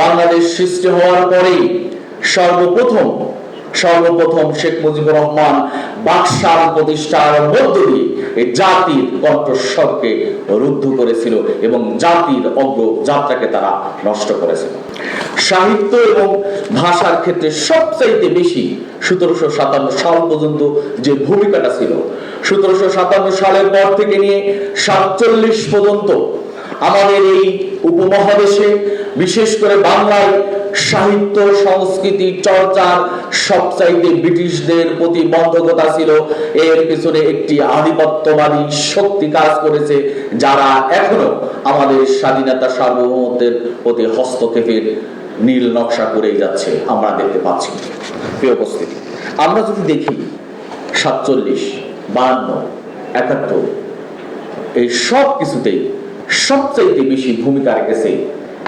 বাংলাদেশ সৃষ্টি হওয়ার পরেই সর্বপ্রথম সর্বপ্রথম শেখ মুজিবুর রহমান বাকশাল প্রতিষ্ঠার মধ্য দিয়ে জাতির কণ্ঠস্বরকে রুদ্ধ করেছিল এবং জাতির অগ্র যাত্রাকে তারা নষ্ট করেছিল। সাহিত্য এবং ভাষার ক্ষেত্রে সবচাইতে বেশি সতেরোশো সাতান্ন সাল পর্যন্ত যে ভূমিকাটা ছিল, সতেরোশো সাতান্ন সালের পর থেকে নিয়ে সাতচল্লিশ পর্যন্ত আমাদের এই উপমহাদেশে, বিশেষ করে বাংলায় সাহিত্য, সংস্কৃতি, চর্চার সবচাইতে ব্রিটিশদের প্রতিবন্ধকতা ছিল। এর পিছনে একটি আধিপত্যবাদী শক্তি কাজ করেছে, যারা এখনও আমাদের স্বাধীনতা সার্বভৌমত্বের প্রতি হস্তক্ষেপের নীল নকশা করেই যাচ্ছে, আমরা দেখতে পাচ্ছি। প্রিয় উপস্থিতি, আমরা যদি দেখি, সাতচল্লিশ, বাহান্ন, একাত্তর, এই সব কিছুতেই সবচাইতে বেশি ভূমিকা রেখেছে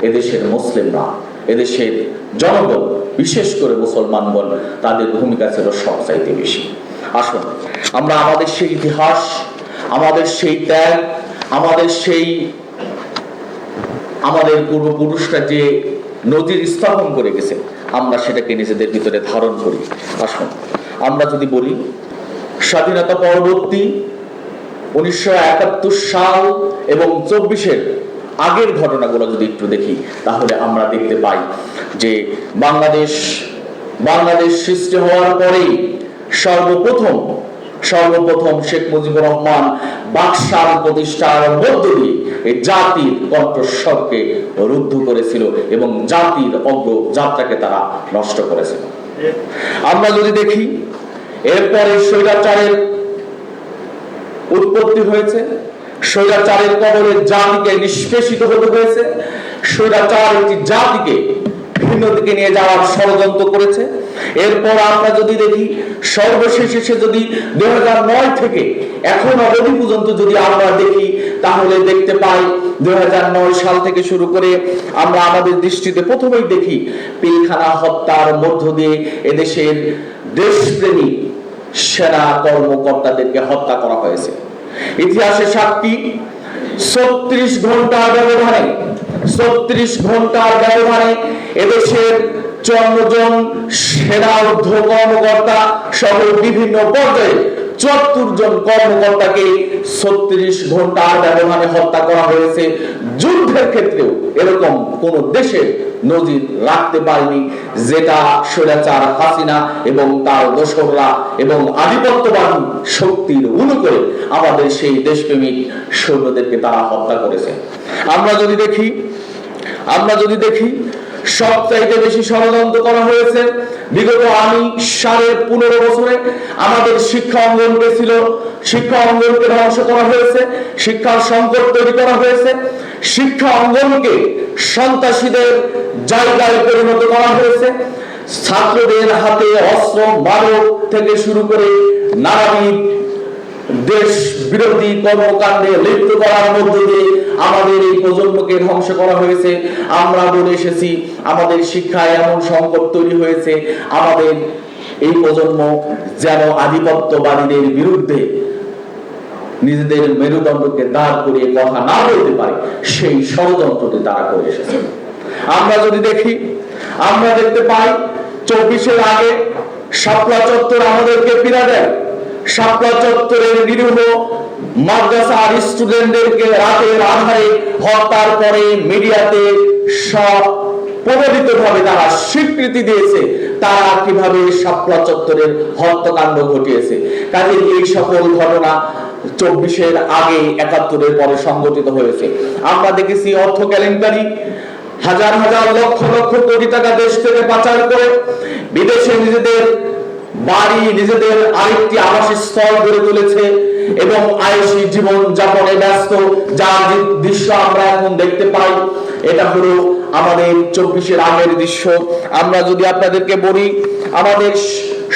এদেশের মুসলিমরা। এদেশের জনগণ, বিশেষ করে মুসলমানগণ, তাদের ভূমিকা ছিল সবচাইতে বেশি। আসুন, আমরা আমাদের সেই ইতিহাস, আমাদের সেই ত্যাগ, আমাদের সেই, আমাদের পূর্বপুরুষরা যে নদীর স্থাপন করে গেছে, আমরা সেটাকে নিজেদের ভিতরে ধারণ করি। আসুন, আমরা যদি বলি, স্বাধীনতা পরবর্তী উনিশশো একাত্তর সাল এবং চব্বিশের আগের ঘটনাগুলো যদি একটু দেখি, তাহলে আমরা দেখতে পাই যে বাংলাদেশ বাংলাদেশ সৃষ্টি হওয়ার পরেই সর্বপ্রথম সর্বপ্রথম শেখ মুজিবুর রহমান বাকশাল প্রতিষ্ঠার মধ্য দিয়ে এই জাতির কণ্ঠস্বরকে রুদ্ধ করেছিল এবং জাতির অগ্র যাত্রাকে তারা নষ্ট করেছিল। আমরা যদি দেখি, এরপরে স্বৈরাচারের উৎপত্তি হয়েছে, স্বৈরাচারের কবলে জাতিকে নিষ্পেষিত হতে হয়েছে, স্বৈরাচার একটি জাতিকে ভিন্ন দিকে নিয়ে যাওয়ার ষড়যন্ত্র করেছে। এরপর আমরা যদি দেখি, সর্বশেষ এসে যদি দুই থেকে এখন অবধি পর্যন্ত যদি আমরা দেখি, তাহলে দেখতে পাই দুই হাজার নয় সাল থেকে শুরু করে আমরা আমাদের দৃষ্টিতে প্রথমেই দেখি, পিলখানা হত্যার মধ্য দিয়ে এদেশের দেশপ্রেমী সেনা কর্মকর্তাদেরকে হত্যা করা হয়েছে। ইতিহাসে সাক্ষী ছত্রিশ ঘণ্টার ব্যবধানে, ছত্রিশ ঘণ্টার ব্যবধানে এদেশের চন্দ্রজন সেনা কর্মকর্তা সহ বিভিন্ন পর্যায়ে চুয়াত্তর জন কর্মকর্তাকে ছত্রিশ ঘণ্টার ব্যবধানে হত্যা করা হয়েছে। যুদ্ধের ক্ষেত্রেও এরকম কোন দেশের নজির রাখতে পারেনি, যেটা স্বৈরাচার হাসিনা এবং তার দোসররা এবং আধিপত্যবাদী শক্তির অনুকূলে আমাদের সেই দেশপ্রেমিক সৈন্যদেরকে তারা হত্যা করেছে। আমরা যদি দেখি, আমরা যদি দেখি সবচাইতে বেশি ষড়যন্ত্র করা হয়েছে। বিগত আমি সাড়ে পনেরো বছরে আমাদের শিক্ষা অঙ্গনকে ছিল, শিক্ষা অঙ্গনকে ধ্বংস করা হয়েছে, শিক্ষার সংকট তৈরি করা হয়েছে। শিক্ষা অঙ্গনকে সন্ত্রাসীদের জায়গায় পরিণত করা হয়েছে। ছাত্রদের হাতে অস্ত্র, মাদক থেকে শুরু করে নানাবিধ দেশ বিরোধী কর্মকাণ্ডে লিপ্ত করার মধ্য দিয়ে আমাদের প্রজন্মকে ধ্বংস করা হয়েছে। আমরা বলে এসেছি, আমাদের শিক্ষায় এমন সংকট তৈরি হয়েছে, আমাদের এই প্রজন্ম যেন আধিপত্যবাদীদের বিরুদ্ধে নিজেদের মেরুদণ্ডকে দাঁড় করিয়ে কথা না বলতে পারে, সেই ষড়যন্ত্রটি তারা করে এসেছে। আমরা যদি দেখি, আমরা দেখতে পাই, চব্বিশের আগে শাপলা চত্বর আমাদেরকে পীড়া দেয়। শাপলা চত্বরের নিরীহ মাদ্রাসার স্টুডেন্টদেরকে রাতের আধারে হত্যার পরে মিডিয়াতে সব প্রভাবিত ভাবে তারা স্বীকৃতি দিয়েছে। তারা কীভাবে শাপলা চত্বরের হত্যাকাণ্ড ঘটিয়েছে। কাজে এই সকল ঘটনা চব্বিশের আগে একাত্তরের পরে সংগঠিত হয়েছে। আমরা দেখেছি অর্থ কেলেঙ্কারি। হাজার হাজার লক্ষ লক্ষ কোটি টাকা দেশ থেকে পাচার করে বিদেশে নিজেদের বাড়ি নিজেদের আরেকটি আবাসস্থল গড়ে তুলেছে এবং আয়সী জীবন যাপনে ব্যস্ত, যার দৃশ্য আমরা এখন দেখতে পাই, এটা হলো আমাদের চব্বিশের আগের দৃশ্য। আমরা যদি আপনাদেরকে বলি, আমাদের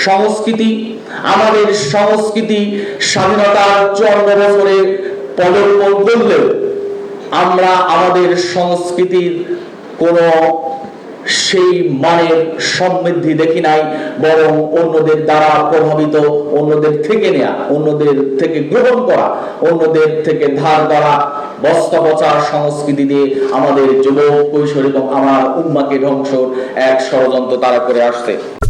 সংস্কৃতি আমাদের সংস্কৃতি স্বাধীনতার চুয়ান্ন বছরে পদর্পণ করলেও আমরা আমাদের সংস্কৃতির কোনো সেই মানের সমৃদ্ধি দেখি নাই, বরং অন্যদের দ্বারা প্রভাবিত, অন্যদের থেকে নেয়া, অন্যদের থেকে গ্রহণ করা, অন্যদের থেকে ধার করা বস্তাপচার সংস্কৃতি দিয়ে আমাদের যুবক, কৈশোর এবং আমার উম্মাকে ধ্বংস এক ষড়যন্ত্র তারা করে আসছে।